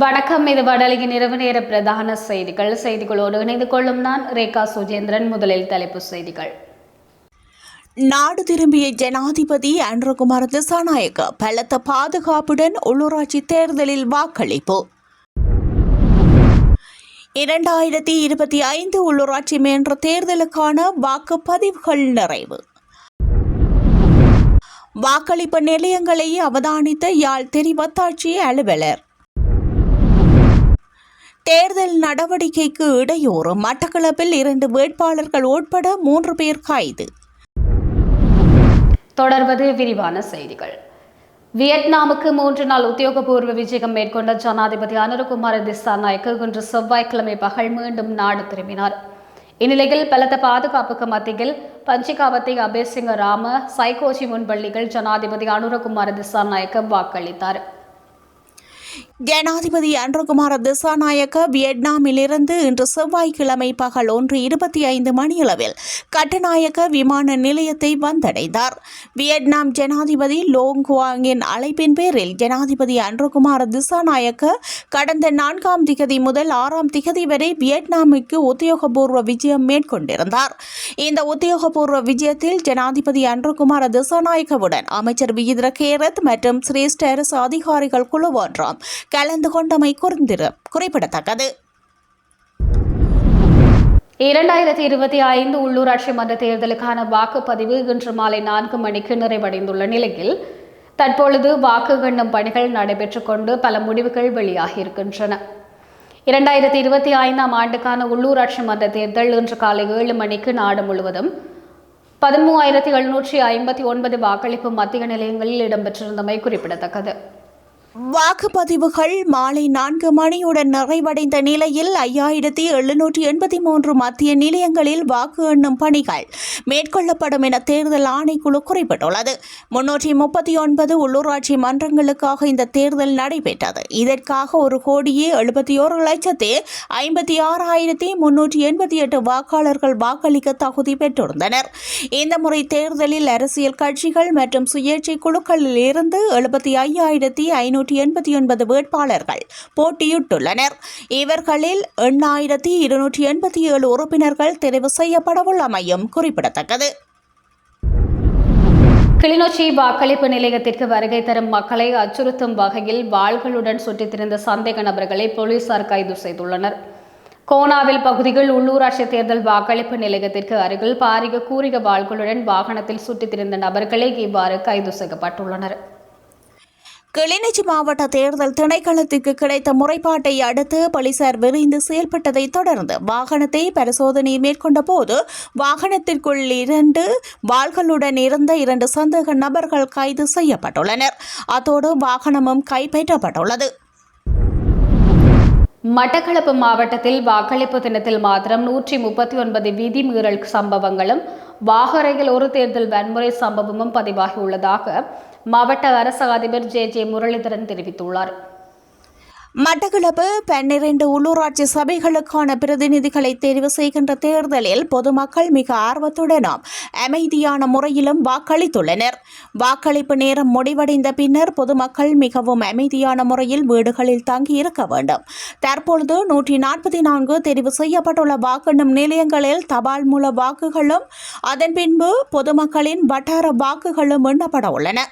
வணக்கம். இது வடலியின் இரவு நேர பிரதான செய்திகள். செய்திகளோடு இணைந்து கொள்ளும் நான் ரேகா சுஜேந்திரன். முதலில் தலைப்பு செய்திகள். நாடு திரும்பிய ஜனாதிபதி அன்றகுமார் திசாநாயக்க பலத்த பாதுகாப்புடன் உள்ளூராட்சி தேர்தலில் வாக்களிப்பு. இரண்டாயிரத்தி இருபத்தி ஐந்து உள்ளூராட்சி மன்ற தேர்தலுக்கான வாக்குப்பதிவுகள் நிறைவு. வாக்களிப்பு நிலையங்களை அவதானித்த யாழ் தெரிவத்தாட்சி அலுவலர். தேர்தல் நடவடிக்கைக்கு இடையூறு மட்டக்களப்பில் இரண்டு வேட்பாளர்கள் உட்பட மூன்று பேர் கைது. தொடர்வது விரிவான செய்திகள். வியட்நாமுக்கு மூன்று நாள் உத்தியோகபூர்வ விஜயம் மேற்கொண்ட ஜனாதிபதி அனுரகுமார திசாநாயக்கு இன்று செவ்வாய்க்கிழமை பகல் மீண்டும் நாடு திரும்பினார். இந்நிலையில் பலத்த பாதுகாப்புக்கு மத்தியில் பஞ்சிகாவத்தை அபேசிங்க ராம சைகோஜி முன்பள்ளிகள் ஜனாதிபதி அனுரகுமார திசாநாயக்க வாக்களித்தார். ஜனாதிபதி அன்றகுமார திசாநாயக்க வியட்நாமிலிருந்து இன்று செவ்வாய்க்கிழமை பகல் ஒன்று இருபத்தி ஐந்து மணியளவில் கட்டநாயக்க விமான நிலையத்தை வந்தடைந்தார். வியட்நாம் ஜனாதிபதி லோங் குவாங்கின் அழைப்பின் பேரில் ஜனாதிபதி அன்றகுமார திசாநாயக்க கடந்த நான்காம் திகதி முதல் ஆறாம் திகதி வரை வியட்நாமுக்கு உத்தியோகபூர்வ விஜயம் மேற்கொண்டிருந்தார். இந்த உத்தியோகபூர்வ விஜயத்தில் ஜனாதிபதி அன்றகுமார திசாநாயக்கவுடன் அமைச்சர் விஜித்ர கேரத் மற்றும் சிரேஷ்ட அரசு அதிகாரிகள் குழு ஒன்றாம் கலந்து கொண்டமை குறிந்திரு குறிப்பிடத்தக்கது. இரண்டாயிரத்தி இருபத்தி ஐந்து உள்ளூராட்சி மன்ற தேர்தலுக்கான வாக்குப்பதிவு இன்று மாலை நான்கு மணிக்கு நிறைவடைந்துள்ள நிலையில் தற்பொழுது வாக்கு எண்ணும் பணிகள் நடைபெற்றுக் கொண்டு பல முடிவுகள் வெளியாகியிருக்கின்றன இரண்டாயிரத்தி இருபத்தி ஐந்தாம் ஆண்டுக்கான உள்ளூராட்சி மன்ற தேர்தல் இன்று காலை ஏழு மணிக்கு நாடு முழுவதும் பதிமூவாயிரத்தி எழுநூற்றி ஐம்பத்தி ஒன்பது வாக்களிப்பு மத்திய நிலையங்களில் இடம்பெற்றிருந்தமை குறிப்பிடத்தக்கது. வாக்குப்பதிவுகள் மாலை நான்கு மணியுடன் நிறைவடைந்த நிலையில் ஐயாயிரத்தி எழுநூற்றி எண்பத்தி மூன்று மத்திய நிலையங்களில் வாக்கு எண்ணும் பணிகள் மேற்கொள்ளப்படும் என தேர்தல் ஆணைக்குழு குறிப்பிட்டுள்ளது. முன்னூற்றி முப்பத்தி ஒன்பது உள்ளூராட்சி மன்றங்களுக்காக இந்த தேர்தல் நடைபெற்றது. இதற்காக ஒரு கோடியே எழுபத்தி ஓரு லட்சத்தி ஐம்பத்தி ஆறாயிரத்தி முன்னூற்றி எண்பத்தி எட்டு வாக்காளர்கள் வாக்களிக்க தகுதி பெற்றிருந்தனர். இந்த முறை தேர்தலில் அரசியல் கட்சிகள் மற்றும் சுயேட்சை குழுக்களில் இருந்து எழுபத்தி ஐயாயிரத்தி ஐநூற்றி எண்பத்தி ஒன்பது வேட்பாளர்கள் போட்டியிட்டுள்ளனர். இவர்களில் எண்ணாயிரத்தி இருநூற்றி எண்பத்தி ஏழு உறுப்பினர்கள் தெரிவு செய்யப்படவுள்ளமையும் குறிப்பிடத்தக்கது. கிளிநொச்சி வாக்களிப்பு நிலையத்திற்கு வருகை தரும் மக்களை அச்சுறுத்தும் வகையில் வாள்களுடன் சுற்றித் திரிந்த சந்தேக நபர்களை போலீசார் கைது செய்துள்ளனர். கோனாவில் பகுதியில் உள்ளூராட்சி தேர்தல் வாக்களிப்பு நிலையத்திற்கு அருகில் பாரிய கூறிய வாள்களுடன் வாகனத்தில் சுற்றித் திரிந்த நபர்களே இவ்வாறு கைது செய்யப்பட்டுள்ளனர். கிளிநொச்சி மாவட்ட தேர்தல் திணைக்களத்திற்கு கிடைத்த முறைப்பாட்டை அடுத்து போலீசார் விரைந்து செயல்பட்டதைத் தொடர்ந்து வாகனத்தை பரிசோதனை மேற்கொண்ட போது வாகனத்திற்குள் இரண்டு வாள்களுடன் இருந்த இரண்டு சந்தேக நபர்கள் கைது செய்யப்பட்டுள்ளனர். அத்தோடு வாகனமும் கைப்பற்றப்பட்டுள்ளது. மட்டக்களப்பு மாவட்டத்தில் வாக்களிப்பு தினத்தில் மாத்திரம் நூற்றி முப்பத்தி ஒன்பது விதிமீறல் சம்பவங்களும் வாகரையில் ஒரு தேர்தல் வன்முறை சம்பவமும் பதிவாகியுள்ளதாக மாவட்ட அரசு அதிபர் ஜே ஜே முரளிதரன் தெரிவித்துள்ளார். மட்டக்களப்பு பன்னிரண்டு உள்ளூராட்சி சபைகளுக்கான பிரதிநிதிகளை தெரிவு செய்கின்ற தேர்தலில் பொதுமக்கள் மிக ஆர்வத்துடனும் அமைதியான முறையிலும் வாக்களித்துள்ளனர். வாக்களிப்பு நேரம் முடிவடைந்த பின்னர் பொதுமக்கள் மிகவும் அமைதியான முறையில் வீடுகளில் தங்கி இருக்க வேண்டும். தற்பொழுது நூற்றி நாற்பத்தி நான்கு தெரிவு செய்யப்பட்டுள்ள வாக்கெண்ணும் நிலையங்களில் தபால் மூல வாக்குகளும் அதன் பின்பு பொதுமக்களின் வட்டார வாக்குகளும் எண்ணப்பட உள்ளன.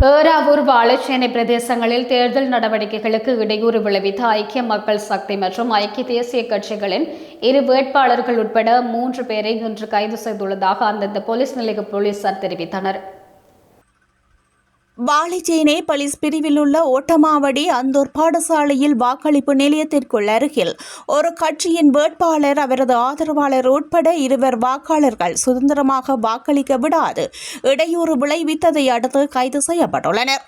பேராவூர் வாழைச்சேனை பிரதேசங்களில் தேர்தல் நடவடிக்கைகளுக்கு இடையூறு விளைவித்த ஐக்கிய மக்கள் சக்தி மற்றும் ஐக்கிய தேசிய கட்சிகளின் இரு வேட்பாளர்கள் உட்பட மூன்று பேரை இன்று கைது செய்துள்ளதாக அந்தந்த போலீஸ் நிலைய போலீசார் தெரிவித்தனர். வாழைச்சேனை பலிஸ் பிரிவில் உள்ள ஓட்டமாவடி அந்தோர் பாடசாலையில் வாக்களிப்பு நிலையத்திற்குள் அருகில். ஒரு கட்சியின் வேட்பாளர் அவரது ஆதரவாளர் உட்பட இருவர் வாக்காளர்கள் சுதந்திரமாக வாக்களிக்க விடாது. இடையூறு விளைவித்ததை அடுத்து கைது செய்யப்பட்டுள்ளனர்.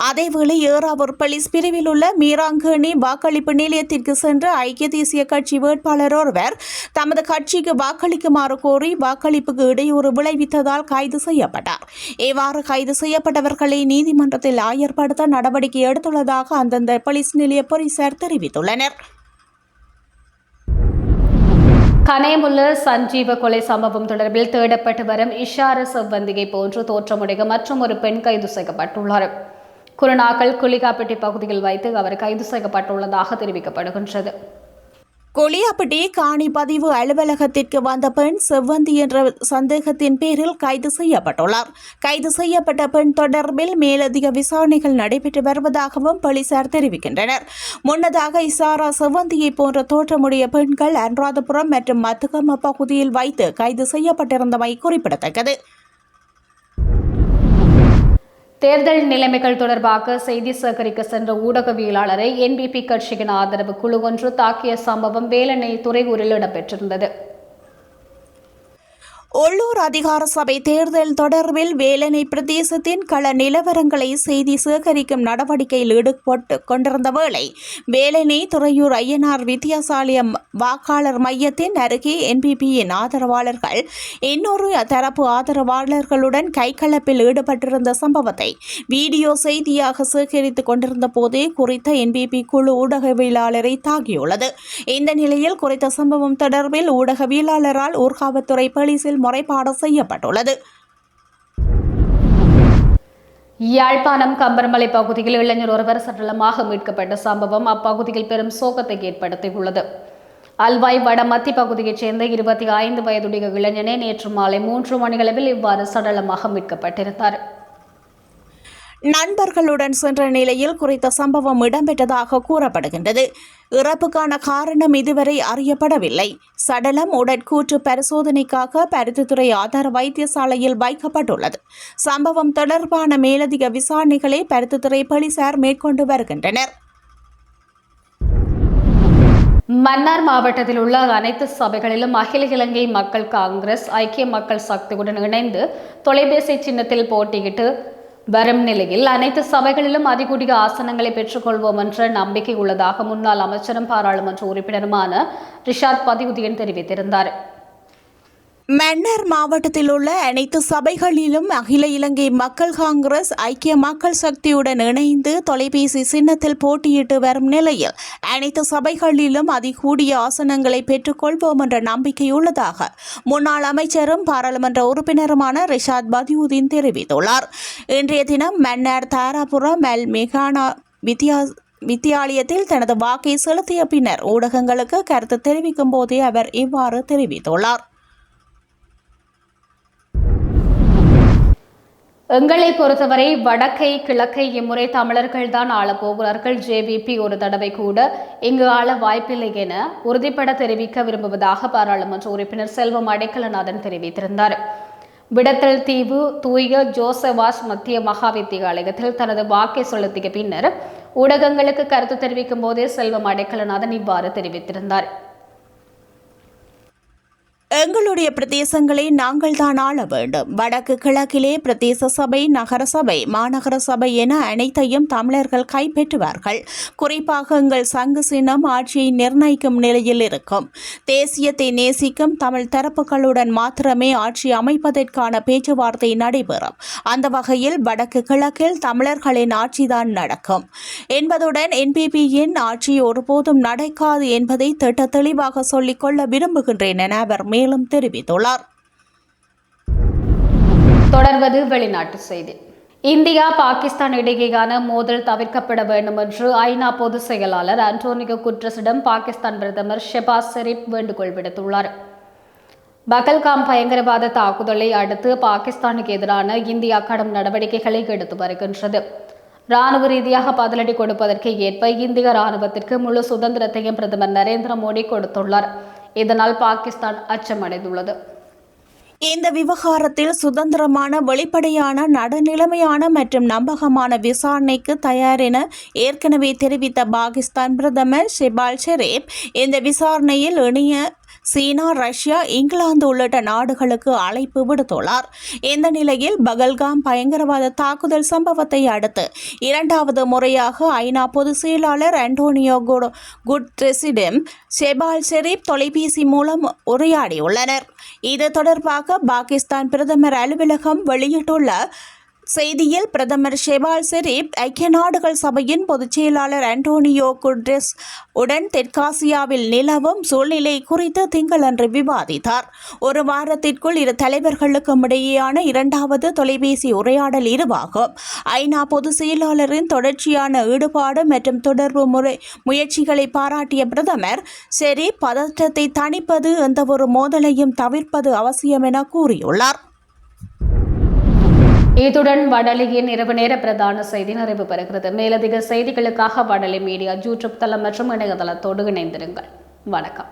அதேவேளை ஏறாவூர் பலிஸ் பிரிவில் உள்ள மீராங்கேணி வாக்களிப்பு நிலையத்திற்கு சென்று ஐக்கிய தேசிய கட்சி வேட்பாளர் ஒருவர் தமது கட்சிக்கு வாக்களிக்குமாறு கோரி வாக்களிப்புக்கு இடையூறு விளைவித்ததால் கைது செய்யப்பட்டார். இவ்வாறு கைது செய்யப்பட்டவர்களை நீதிமன்றத்தில் ஆயர்படுத்த நடவடிக்கை எடுத்துள்ளதாக அந்தந்த போலீஸ் நிலைய போலீசார் தெரிவித்துள்ளனர். கனேமுல்ல சஞ்சீவ கொலை சம்பவம் தொடர்பில் தேடப்பட்டு வரும் இஷார செவ்வந்தியை போன்று தோற்றமுடைய மற்றும் ஒரு பெண் கைது செய்யப்பட்டுள்ளார் குருநாக்கல் குளிகாப்பட்டி பகுதியில் வைத்து அவர் கைது செய்யப்பட்டுள்ளதாக தெரிவிக்கப்படுகின்றது. கொளியாப்பட்டி காணி பதிவு அலுவலகத்திற்கு வந்த பெண் செவ்வந்தி என்ற சந்தேகத்தின் பேரில் கைது செய்யப்பட்டுள்ளார். கைது செய்யப்பட்ட பெண் தொடர்பில் மேலதிக விசாரணைகள் நடைபெற்று வருவதாகவும் போலீசார் தெரிவிக்கின்றனர். முன்னதாக இசாரா செவ்வந்தியை போன்ற தோற்றமுடைய பெண்கள் அனுராதபுரம் மற்றும் மத்துகம பகுதியில் வைத்து கைது செய்யப்பட்டிருந்தமை குறிப்பிடத்தக்கது. தேர்தல் நிலைமைகள் தொடர்பாக செய்தி சேகரிக்க சென்ற ஊடகவியலாளரை என்பிபி கட்சியின் ஆதரவு குழு ஒன்று தாக்கிய சம்பவம் வேலணை துறையூரில் இடம்பெற்றிருந்தது. உள்ளூர் அதிகார சபை தேர்தல் தொடர்பில் வேலனை பிரதேசத்தின் கள நிலவரங்களை செய்தி சேகரிக்கும் நடவடிக்கையில் ஈடுபட்டு கொண்டிருந்த வேளை வேலனை துறையூர் ஐயனார் வித்தியாசாலயம் வாக்காளர் மையத்தின் அருகே என்பிபியின் ஆதரவாளர்கள் இன்னொரு தரப்பு ஆதரவாளர்களுடன் கைகலப்பில் ஈடுபட்டிருந்த சம்பவத்தை வீடியோ செய்தியாக சேகரித்துக் கொண்டிருந்த போதே குறித்த என்பிபி குழு ஊடகவியலாளரை தாக்கியுள்ளது. இந்த நிலையில் குறித்த சம்பவம் தொடர்பில் ஊடகவியலாளரால் ஊர்காவத்துறை போலீசில் முறைப்பாடு செய்யப்பட்டுள்ளது. யாழ்ப்பாணம் கம்பர்மலை பகுதியில் இளைஞர் ஒருவர் சடலமாக மீட்கப்பட்ட சம்பவம் அப்பகுதியில் பெரும் சோகத்தை ஏற்படுத்தியுள்ளது. அல்வாய் வட மத்திய பகுதியைச் சேர்ந்த இருபத்தி ஐந்து வயதுடைய இளைஞனே நேற்று மாலை மூன்று மணியளவில் இவ்வாறு சடலமாக மீட்கப்பட்டிருந்தார். நண்பர்களுடன் சென்ற நிலையில் குறித்த சம்பவம் இடம்பெற்றதாக கூறப்படுகின்றது. இறப்புக்கான காரணம் இதுவரை அறியப்படவில்லை. சடலம் உடற்கூற்று பரிசோதனைக்காக பருத்தித்துறை ஆதார வைத்தியசாலையில் வைக்கப்பட்டுள்ளது. சம்பவம் தொடர்பான மேலதிக விசாரணைகளை பருத்தித்துறை போலீசார் மேற்கொண்டு வருகின்றனர். மன்னார் மாவட்டத்தில் உள்ள அனைத்து சபைகளிலும் அகில இலங்கை மக்கள் காங்கிரஸ் ஐக்கிய மக்கள் சக்தியுடன் இணைந்து தொலைபேசி சின்னத்தில் போட்டியிட்டு வரும் நிலையில் அனைத்து சபைகளிலும் அதிகூடிய ஆசனங்களை பெற்றுக்கொள்வோம் என்ற நம்பிக்கை உள்ளதாக முன்னாள் அமைச்சரும் பாராளுமன்ற உறுப்பினருமான ரிஷாத் பதியுதீன் தெரிவித்திருந்தார். மன்னர் மாவட்டத்தில் உள்ள அனைத்து சபைகளிலும் அகில இலங்கை மக்கள் காங்கிரஸ் ஐக்கிய மக்கள் சக்தியுடன் இணைந்து தொலைபேசி சின்னத்தில் போட்டியிட்டு வரும் நிலையில் அனைத்து சபைகளிலும் அதிகூடிய ஆசனங்களை பெற்றுக்கொள்வோம் என்ற நம்பிக்கை உள்ளதாக முன்னாள் அமைச்சரும் பாராளுமன்ற உறுப்பினருமான ரிஷாத் பதியுதீன் தெரிவித்துள்ளார். இன்றைய தினம் மன்னர் தாராபுரம் மெல் மெகானா வித்யா வித்தியாலயத்தில் தனது வாக்கை செலுத்திய பின்னர் ஊடகங்களுக்கு கருத்து தெரிவிக்கும் போதே அவர் இவ்வாறு தெரிவித்துள்ளார். எங்களை பொறுத்தவரை வடக்கை கிழக்கை இம்முறை தமிழர்கள் தான் ஆள போகிறார்கள். ஜேவிபி ஒரு தடவை கூட இங்கு ஆள வாய்ப்பில்லை என உறுதிப்பட தெரிவிக்க விரும்புவதாக பாராளுமன்ற உறுப்பினர் செல்வம் அடைக்கலநாதன் தெரிவித்திருந்தார். விடத்தல் தீவு தூய ஜோசவாஸ் மத்திய மகா வித்தியாலயத்தில் தனது வாக்கை செலுத்திய பின்னர் ஊடகங்களுக்கு கருத்து தெரிவிக்கும் போதே செல்வம் அடைக்கலநாதன் இவ்வாறு தெரிவித்திருந்தார். எங்களுடைய பிரதேசங்களை நாங்கள் தான் ஆள வேண்டும். வடக்கு கிழக்கிலே பிரதேச சபை நகர சபை மாநகர சபை என அனைத்தையும் தமிழர்கள் கைப்பற்றுவார்கள். குறிப்பாக எங்கள் சங்கு சின்னம் ஆட்சியை நிர்ணயிக்கும் நிலையில் இருக்கும். தேசியத்தை நேசிக்கும் தமிழ் தரப்புகளுடன் மாத்திரமே ஆட்சி அமைப்பதற்கான பேச்சுவார்த்தை நடைபெறும். அந்த வகையில் வடக்கு கிழக்கில் தமிழர்களின் ஆட்சிதான் நடக்கும். என்பதுடன் என்பிபியின் ஆட்சி ஒருபோதும் நடக்காது என்பதை திட்ட தெளிவாக சொல்லிக்கொள்ள விரும்புகின்றேன் என அவர் மேலும் தெரிவித்துள்ளார். தொடர்வது வெளிநாட்டு செய்தி. இந்தியா பாகிஸ்தான் இடையேயான மோதல் தவிர்க்கப்பட வேண்டும் என்று ஐநா பொதுச் செயலாளர் அன்டோனியோ குட்ரஸிடம் பாகிஸ்தான் பிரதமர் ஷெபாஸ் ஷெரீப் வேண்டுகோள் விடுத்துள்ளார். பகல்காம் பயங்கரவாத தாக்குதலை அடுத்து பாகிஸ்தானுக்கு எதிரான இந்தியா கடும் நடவடிக்கைகளை எடுத்து வருகின்றது. ராணுவ ரீதியாக பதிலடி கொடுப்பதற்கு ஏற்ப இந்திய ராணுவத்திற்கு முழு சுதந்திரத்தையும் பிரதமர் நரேந்திர மோடி கொடுத்துள்ளார். இதனால் பாகிஸ்தான் அச்சமடைந்துள்ளது. இந்த விவகாரத்தில் சுதந்திரமான வெளிப்படையான நடுநிலைமையான மற்றும் நம்பகமான விசாரணைக்கு தயார் என ஏற்கனவே தெரிவித்த பாகிஸ்தான் பிரதமர் ஷெபால் ஷெரீப் இந்த விசாரணையில் இணைய சீனா ரஷ்யா இங்கிலாந்து உள்ளிட்ட நாடுகளுக்கு அழைப்பு விடுத்துள்ளார். இந்த நிலையில் பகல்காம் பயங்கரவாத தாக்குதல் சம்பவத்தை அடுத்து இரண்டாவது முறையாக ஐநா பொதுச் செயலாளர் அண்டோனியோ குட் குட்ரெஸிடம் ஷெபால் ஷெரீப் தொலைபேசி மூலம் உரையாடியுள்ளனர். இது தொடர்பாக பாகிஸ்தான் பிரதமர் அலுவலகம் வெளியிட்டுள்ள செய்தியில் பிரதமர் ஷெவால் ஷெரீப் ஐக்கிய நாடுகள் சபையின் பொதுச் செயலாளர் குட்ரிஸ் குட்ரெஸ் உடன் தெற்காசியாவில் நிலவும் சூழ்நிலை குறித்து திங்களன்று விவாதித்தார். ஒரு வாரத்திற்குள் இரு தலைவர்களுக்கும் இடையேயான இரண்டாவது தொலைபேசி உரையாடல் இதுவாகும். ஐநா பொதுச் செயலாளரின் தொடர்ச்சியான ஈடுபாடு மற்றும் தொடர்பு முறை முயற்சிகளை பாராட்டிய பிரதமர் ஷெரீப் பதற்றத்தை தணிப்பது எந்தவொரு மோதலையும் தவிர்ப்பது அவசியம் என கூறியுள்ளார். இத்துடன் வடலியின் இரவு நேர பிரதான செய்தி நிறைவு பெறுகிறது. மேலதிக செய்திகளுக்காக வடலி மீடியா யூடியூப் தளம் மற்றும் இணையதளத்தோடு இணைந்திருங்கள். வணக்கம்.